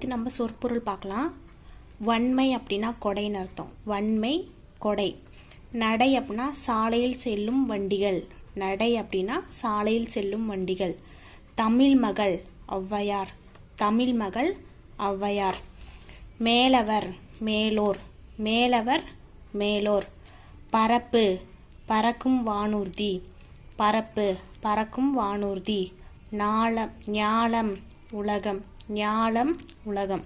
அடுத்து நம்ம சொற்பொருள் பார்க்கலாம். வன்மை அப்படின்னா கொடைன்னு அர்த்தம். வன்மை கொடை. நடை அப்படின்னா சாலையில் செல்லும் வண்டிகள். நடை அப்படின்னா சாலையில் செல்லும் வண்டிகள். தமிழ் மகள் ஔவையார். தமிழ் மகள் ஔவையார். மேலவர் மேலோர். மேலவர் மேலோர். பரப்பு பறக்கும் வானூர்தி. பரப்பு பறக்கும் வானூர்தி. நாளம் ஞாலம் உலகம். ஞாலம் உலகம்.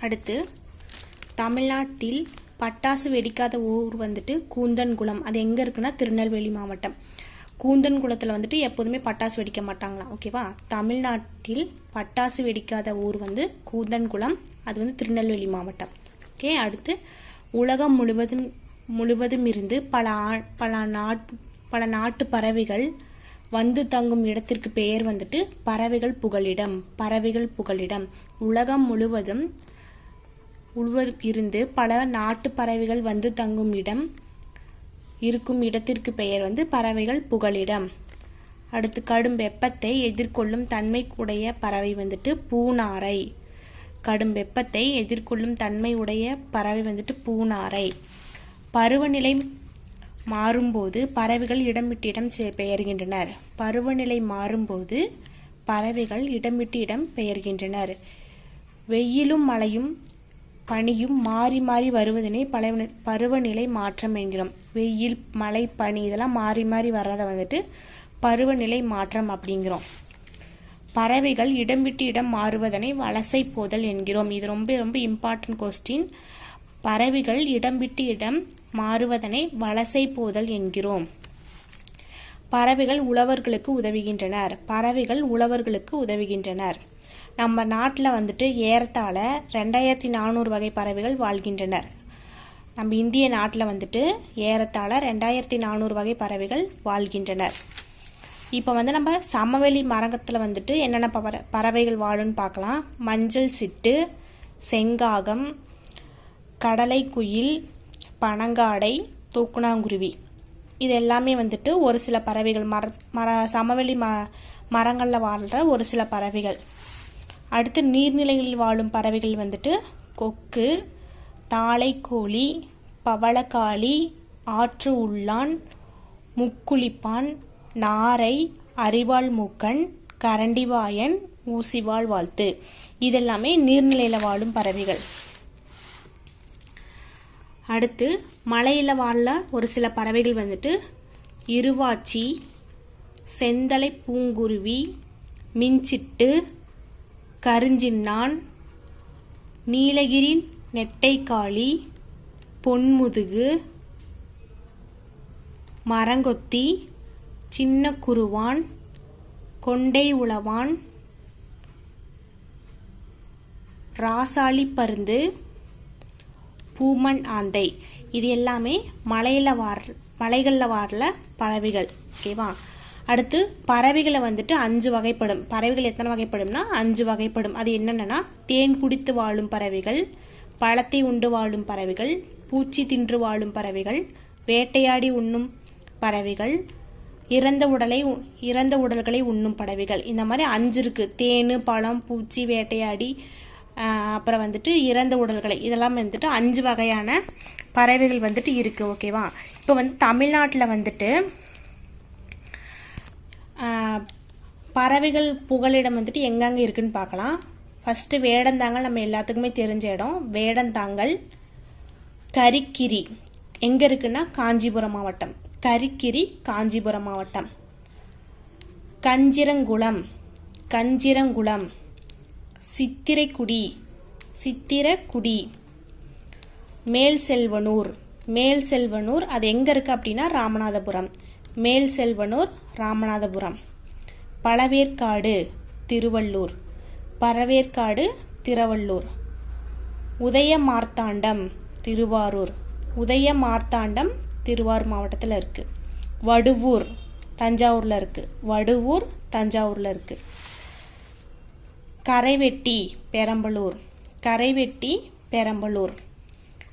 அடுத்து தமிழ்நாட்டில் பட்டாசு வெடிக்காத ஊர் வந்துட்டு கூந்தன்குளம். அது எங்கே இருக்குன்னா திருநெல்வேலி மாவட்டம். கூந்தன்குளத்தில் வந்துட்டு எப்போதுமே பட்டாசு வெடிக்க மாட்டாங்களாம் ஓகேவா தமிழ்நாட்டில் பட்டாசு வெடிக்காத ஊர் வந்து கூந்தன்குளம். அது வந்து திருநெல்வேலி மாவட்டம். ஓகே அடுத்து உலகம் முழுவதும் முழுவதும் இருந்து பல ஆ- பல நாட் பல நாட்டு பறவைகள் வந்து தங்கும் இடத்திற்கு பெயர் வந்துட்டு பறவைகள் புகலிடம் பறவைகள் புகலிடம். உலகம் முழுவதும் இருந்து பல நாட்டு பறவைகள் வந்து தங்கும் இடம் இருக்கும் இடத்திற்கு பெயர் வந்து பறவைகள் புகலிடம். அடுத்து கடும் வெப்பத்தை எதிர்கொள்ளும் தன்மை உடைய பறவை வந்துட்டு பூனாரை. கடும் வெப்பத்தை எதிர்கொள்ளும் தன்மை உடைய பறவை வந்துட்டு பூனாரை. பருவநிலை மாறும்போது பறவைகள் இடம் விட்டு இடம் செ- பெயர்கின்றனர். பருவநிலை மாறும்போது பறவைகள் இடம் விட்டு இடம் பெயர்கின்றனர். வெயிலும் மழையும் பனியும் மாறி மாறி வருவதனை பலவ- பருவநிலை மாற்றம் என்கிறோம். வெயில் மழை பனி இதெல்லாம் மாறி மாறி வர்றதை வந்துட்டு பருவநிலை மாற்றம் அப்படிங்கிறோம். பறவைகள் இடம் விட்டு இடம் மாறுவதனை வலசை போதல் என்கிறோம். இது ரொம்ப ரொம்ப இம்பார்ட்டன்ட் கொஸ்டின் பறவைகள் இடம் விட்டு இடம் மாறுவதனை வலசை போதல் என்கிறோம். பறவைகள் உழவர்களுக்கு உதவுகின்றனர். பறவைகள் உழவர்களுக்கு உதவுகின்றனர். நம்ம நாட்டில் வந்துட்டு ஏறத்தாழ ரெண்டாயிரத்தி நானூறு வகை பறவைகள் வாழ்கின்றனர். நம்ம இந்திய நாட்டில் வந்துட்டு ஏறத்தாழ ரெண்டாயிரத்தி நானூறு வகை பறவைகள் வாழ்கின்றனர். இப்போ வந்து நம்ம சமவெளி மரகத்தில் வந்துட்டு என்னென்ன பற பறவைகள் வாழும்னு பார்க்கலாம். மஞ்சள் சிட்டு செங்காகம் கடலை குயில் பனங்காடை தூக்குனாங்குருவி. இது எல்லாமே வந்துட்டு ஒரு சில பறவைகள் மர மர சமவெளி ம மரங்களில் வாழ்கிற ஒரு சில பறவைகள். அடுத்து நீர்நிலைகளில் வாழும் பறவைகள் வந்துட்டு கொக்கு தாளைக்கோழி பவளக்காளி ஆற்று உள்ளான் முக்குளிப்பான் நாரை அரிவாள் மூக்கன் கரண்டிவாயன் ஊசிவாள் வாழ்த்து. இதெல்லாமே நீர்நிலையில் வாழும் பறவைகள். அடுத்து மலையில் வாழ ஒரு சில பறவைகள் வந்துட்டு. இருவாச்சி செந்தலை பூங்குருவி மின்சிட்டு கருஞ்சின்னான் நீலகிரி நெட்டைக்காளி பொன்முதுகு மரங்கொத்தி சின்ன குருவான் கொண்டை உளவான் ராசாளி பருந்து பூமன் ஆந்தை. இது எல்லாமே மலையில் வார் மலைகளில் வாரல பறவைகள். ஓகேவா அடுத்து பறவைகளை வந்துட்டு அஞ்சு வகைப்படும். பறவைகள் எத்தனை வகைப்படும்னா அஞ்சு வகைப்படும். அது என்னென்னா தேன் குடித்து வாழும் பறவைகள் பழத்தை உண்டு வாழும் பறவைகள் பூச்சி தின்று வாழும் பறவைகள் வேட்டையாடி உண்ணும் பறவைகள் இறந்த உடலை உ- இறந்த உடல்களை உண்ணும் பறவைகள். இந்த மாதிரி அஞ்சு இருக்குது தேன் பழம் பூச்சி வேட்டையாடி அப்புறம் வந்துட்டு இறந்த உடல்களை இதெல்லாம் வந்துட்டு அஞ்சு வகையான பறவைகள் வந்துட்டு இருக்குது ஓகேவா இப்போ வந்து தமிழ்நாட்டில் வந்துட்டு பறவைகள் புகலிடம் வந்துட்டு எங்கெங்கே இருக்குதுன்னு பார்க்கலாம். ஃபஸ்ட்டு வேடந்தாங்கல் நம்ம எல்லாத்துக்குமே தெரிஞ்ச இடம். வேடந்தாங்கல் கரிக்கிரி. எங்கே இருக்குன்னா காஞ்சிபுரம் மாவட்டம். கரிக்கிரி காஞ்சிபுரம் மாவட்டம். கஞ்சிரங்குளம் கஞ்சிரங்குளம். சித்திரைக்குடி. சித்திரக்குடி. மேல் செல்வனூர் மேல் செல்வனூர் அது எங்கே இருக்குது அப்படின்னா ராமநாதபுரம். மேல் செல்வனூர் ராமநாதபுரம். பழவேற்காடு திருவள்ளூர். பறவேற்காடு திருவள்ளூர். உதயமார்த்தாண்டம் திருவாரூர். உதயமார்த்தாண்டம் திருவாரூர் மாவட்டத்தில் இருக்குது வடுவூர் தஞ்சாவூரில் இருக்குது வடுவூர் தஞ்சாவூரில் இருக்குது கரைவெட்டி பெரம்பலூர். கரைவெட்டி பெரம்பலூர்.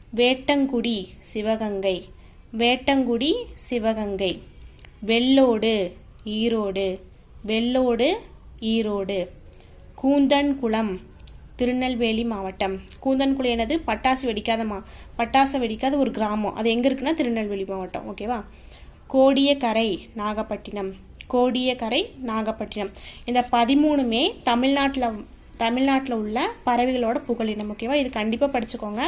வேட்டங்குடி சிவகங்கை. வேட்டங்குடி சிவகங்கை. வெள்ளோடு ஈரோடு. வெள்ளோடு ஈரோடு. கூந்தன்குளம் திருநெல்வேலி மாவட்டம். கூந்தன்குளம் எனது பட்டாசு வெடிக்காத மா பட்டாசு வெடிக்காத ஒரு கிராமம். அது எங்கே இருக்குன்னா திருநெல்வேலி மாவட்டம். ஓகேவா? கோடியக்கரை நாகப்பட்டினம். கோடியக்கரை நாகப்பட்டினம். இந்த பதிமூணுமே தமிழ்நாட்டில் தமிழ்நாட்டில் உள்ள பறவைகளோட புகழினம் ஓகேவா இது கண்டிப்பாக படிச்சுக்கோங்க.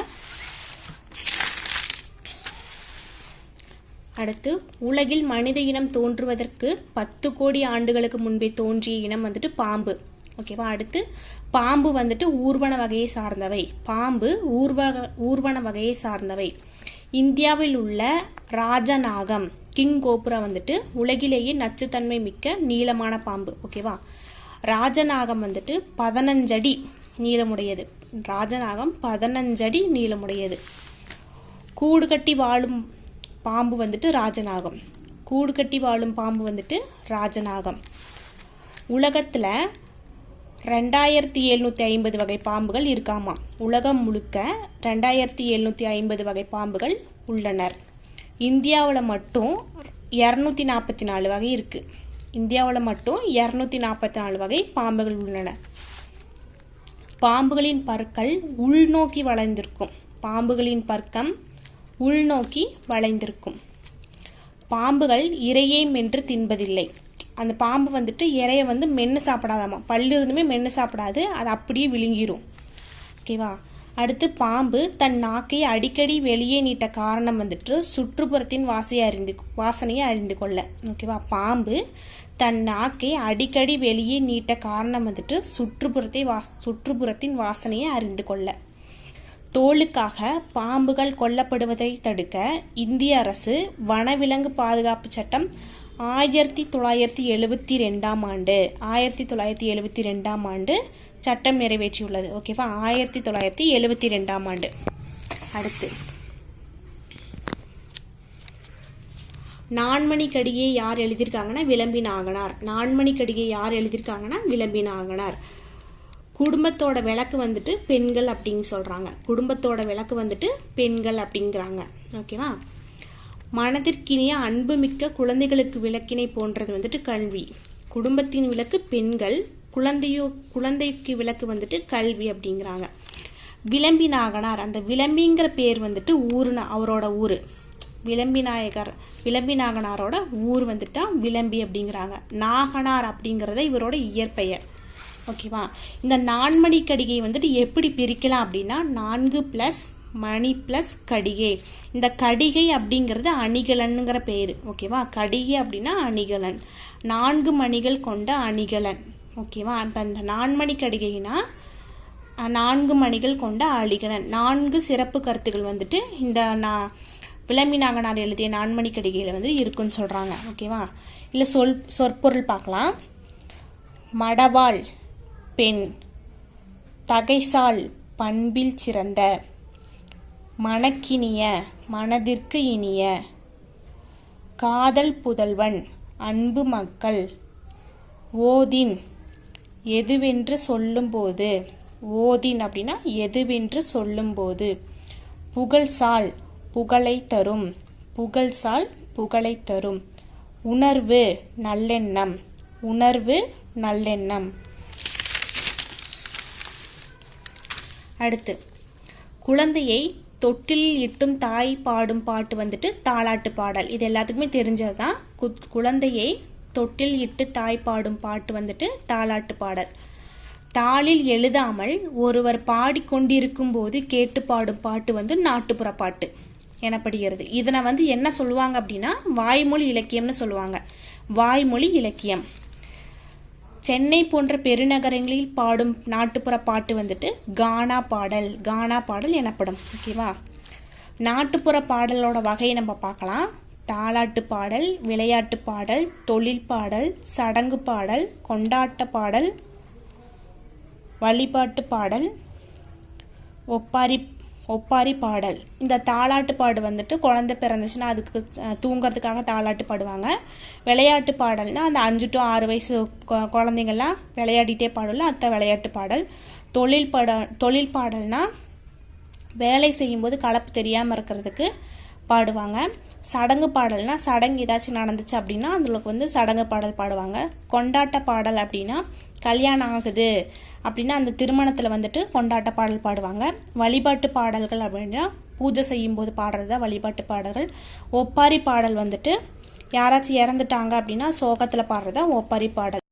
அடுத்து உலகில் மனித இனம் தோன்றுவதற்கு பத்து கோடி ஆண்டுகளுக்கு முன்பே தோன்றிய இனம் வந்துட்டு பாம்பு ஓகேவா அடுத்து பாம்பு வந்துட்டு ஊர்வன வகையை சார்ந்தவை. பாம்பு ஊர்வ ஊர்வன வகையை சார்ந்தவை. இந்தியாவில் உள்ள ராஜநாகம் கிங் கோபுரா வந்துட்டு உலகிலேயே நச்சுத்தன்மை மிக்க நீளமான பாம்பு ஓகேவா? ராஜநாகம் வந்துட்டு பதினஞ்சடி நீளமுடையது. ராஜநாகம் பதினஞ்சடி நீளமுடையது. கூடு கட்டி வாழும் பாம்பு வந்துட்டு ராஜநாகம். கூடு கட்டி வாழும் பாம்பு வந்துட்டு ராஜநாகம். உலகத்தில் ரெண்டாயிரத்தி எழுநூற்றி ஐம்பது வகை பாம்புகள் இருக்காமா? உலகம் முழுக்க ரெண்டாயிரத்தி எழுநூற்றி ஐம்பது வகை பாம்புகள் உள்ளனர். இந்தியாவில் மட்டும் இரநூத்தி நாற்பத்தி நாலு வகை இருக்குது இந்தியாவில் மட்டும் இரநூத்தி நாற்பத்தி நாலு வகை பாம்புகள் உள்ளன. பாம்புகளின் பற்கள் உள்நோக்கி வளைந்திருக்கும். பாம்புகளின் பற்கம் உள்நோக்கி வளைந்திருக்கும். பாம்புகள் இரையை மென்று தின்பதில்லை. அந்த பாம்பு வந்துட்டு இறையை வந்து மென்று சாப்பிடாதாமா? பல்லு இருந்துமே மென்று சாப்பிடாது. அது அப்படியே விழுங்கிரும். ஓகேவா? அடுத்து பாம்பு தன் நாக்கை அடிக்கடி வெளியே நீட்ட காரணம் வந்துட்டு சுற்றுப்புறத்தின் வாசையை அறிந்து வாசனையை அறிந்து கொள்ள. ஓகேவா பாம்பு தன் நாக்கை அடிக்கடி வெளியே நீட்ட காரணம் வந்துட்டு சுற்றுப்புறத்தை வாஸ் சுற்றுப்புறத்தின் வாசனையை அறிந்து கொள்ள. தோலுக்காக பாம்புகள் கொல்லப்படுவதை தடுக்க இந்திய அரசு வனவிலங்கு பாதுகாப்பு சட்டம் ஆயிரத்தி தொள்ளாயிரத்தி எழுபத்தி ரெண்டாம் ஆண்டு ஆயிரத்தி தொள்ளாயிரத்தி எழுபத்தி ரெண்டாம் ஆண்டு சட்டம் நிறைவேற்றியுள்ளது. ஓகேவா ஆயிரத்தி தொள்ளாயிரத்தி எழுபத்தி ரெண்டாம் ஆண்டு. அடுத்து. நான்மணிக்கடியை யார் எழுதியிருக்காங்கன்னா விளம்பி ஆகனார் நான்மணிக்கடியை யார் எழுதியிருக்காங்கன்னா விளம்பி ஆகனார் குடும்பத்தோட விளக்கு வந்துட்டு பெண்கள் அப்படின்னு சொல்கிறாங்க குடும்பத்தோட விளக்கு வந்துட்டு பெண்கள் அப்படிங்கிறாங்க. ஓகேவா மனதிற்கினிய அன்புமிக்க குழந்தைகளுக்கு விளக்கினை போன்றது வந்துட்டு கல்வி. குடும்பத்தின் விளக்கு பெண்கள் குழந்தையோ குழந்தைக்கு விளக்கு வந்துட்டு கல்வி அப்படிங்கிறாங்க. விளம்பி நாகனார் அந்த விளம்பிங்கிற பேர் வந்துட்டு ஊருனா அவரோட ஊர். விளம்பி நாயகர் விளம்பி நாகனாரோட ஊர் வந்துட்டா விளம்பி அப்படிங்கிறாங்க. நாகனார் அப்படிங்கிறத இவரோட இயற்பெயர். ஓகேவா? இந்த நான்மணி கடிகை வந்துட்டு எப்படி பிரிக்கலாம் அப்படின்னா நான்கு பிளஸ் மணி பிளஸ் கடிகை. இந்த கடிகை அப்படிங்கிறது அணிகலன்ங்கிற பேர். ஓகேவா? கடிகை அப்படின்னா அணிகலன். நான்கு மணிகள் கொண்ட அணிகலன். ஓகேவா? இப்போ அந்த நான்மணி கடிகைனா நான்கு மணிகள் கொண்ட அழிகலன் நான்கு சிறப்பு கருத்துக்கள் வந்துட்டு இந்த நான் விளம்பி நாகனார் எழுதிய நான்மணி கடிகையில் வந்து இருக்குன்னு சொல்கிறாங்க ஓகேவா? இல்லை சொல் சொற்பொருள் பார்க்கலாம். மடவாள் பெண் தகைசால் பண்பில் சிறந்த மனக்கினிய மனதிற்கு இனிய காதல் புதல்வன் அன்பு மக்கள் ஓதின் எதுவென்று சொல்லும்போது ஓதின் அப்படின்னா எதுவென்று சொல்லும்போது. புகழ்சால் புகழை தரும். புகழ்சால் புகழை தரும். உணர்வு நல்லெண்ணம். உணர்வு நல்லெண்ணம். அடுத்து குழந்தையை தொட்டிலில் இட்டும் தாய் பாடும் பாட்டு வந்துட்டு தாலாட்டு பாடல். இது எல்லாத்துக்குமே தெரிஞ்சது தான் குழந்தையை தொட்டில் இட்டு தாய் பாடும் பாட்டு வந்துட்டு தாலாட்டு பாடல். தாளில் எழுதாமல் ஒருவர் பாடிக்கொண்டிருக்கும் போது கேட்டு பாடும் பாட்டு வந்து நாட்டுப்புற பாட்டு எனப்படுகிறது. இதனை வந்து என்ன சொல்லுவாங்க அப்படின்னா வாய்மொழி இலக்கியம்னு சொல்லுவாங்க. வாய்மொழி இலக்கியம். சென்னை போன்ற பெருநகரங்களில் பாடும் நாட்டுப்புற பாட்டு வந்துட்டு கானா பாடல் கானா பாடல் எனப்படும். ஓகேவா? நாட்டுப்புற பாடலோட வகையை நம்ம பார்க்கலாம். தாலாட்டு பாடல் விளையாட்டு பாடல் தொழில் பாடல் சடங்கு பாடல் கொண்டாட்ட பாடல் வழிபாட்டு பாடல் ஒப்பாரி ஒப்பாரி பாடல். இந்த தாலாட்டு பாடு வந்துட்டு குழந்தை பிறந்துச்சுன்னா அதுக்கு தூங்குறதுக்காக தாலாட்டு பாடுவாங்க. விளையாட்டு பாடல்னா அந்த அஞ்சு டு ஆறு வயசு குழந்தைங்கள்லாம் விளையாடிட்டே பாடல அத்த விளையாட்டு பாடல். தொழில் பாட தொழில் பாடல்னா வேலை செய்யும்போது கலப்பு தெரியாமல் இருக்கிறதுக்கு பாடுவாங்க. சடங்கு பாடல்னா சடங்கு ஏதாச்சும் நடந்துச்சு அப்படின்னா அதுக்கு வந்து சடங்கு பாடல் பாடுவாங்க. கொண்டாட்ட பாடல் அப்படின்னா கல்யாணம் ஆகுது அப்படின்னா அந்த திருமணத்தில் வந்துட்டு கொண்டாட்ட பாடல் பாடுவாங்க. வழிபாட்டு பாடல்கள் அப்படின்னா பூஜை செய்யும்போது பாடுறது தான் வழிபாட்டு பாடல்கள். ஒப்பாரி பாடல் வந்துட்டு யாராச்சும் இறந்துட்டாங்க அப்படின்னா சோகத்தில் பாடுறது தான் ஒப்பாரி பாடல்.